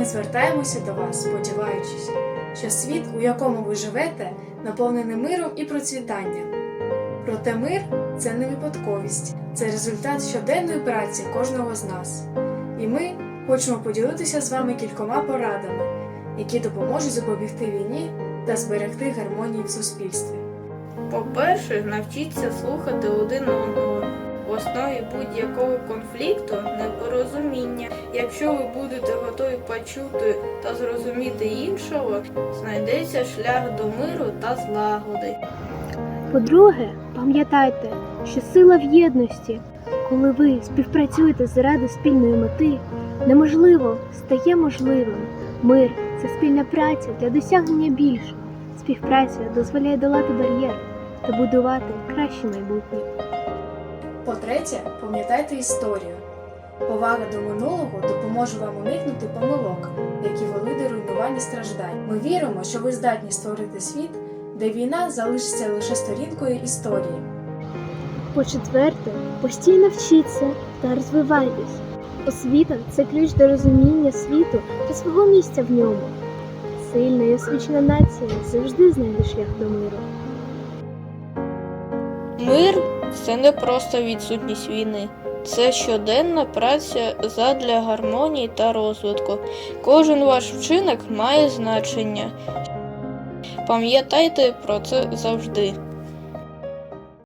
ми звертаємося до вас, сподіваючись, що світ, у якому ви живете, наповнений миром і процвітанням. Проте мир це не випадковість, це результат щоденної праці кожного з нас. І ми хочемо поділитися з вами кількома порадами, які допоможуть запобігти війні та зберегти гармонію в суспільстві. По-перше, навчіться слухати один одного. В основі будь-якого конфлікту непорозуміння. Якщо ви будете готові почути та зрозуміти іншого, знайдеться шлях до миру та злагоди. По-друге, пам'ятайте, що сила в єдності. Коли ви співпрацюєте заради спільної мети, неможливо стає можливим. Мир це спільна праця для досягнення більшого. Співпраця дозволяє долати бар'єри та будувати краще майбутнє. По-третє, пам'ятайте історію. Повага до минулого допоможе вам уникнути помилок, які вели до руйнування і страждань. Ми віримо, що ви здатні створити світ, де війна залишиться лише сторінкою історії. По-четверте, постійно вчіться та розвивайтесь. Освіта це ключ до розуміння світу та свого місця в ньому. Сильна і освічена нація завжди знайде шлях до миру. Мир це не просто відсутність війни. Це щоденна праця задля гармонії та розвитку. Кожен ваш вчинок має значення. Пам'ятайте про це завжди.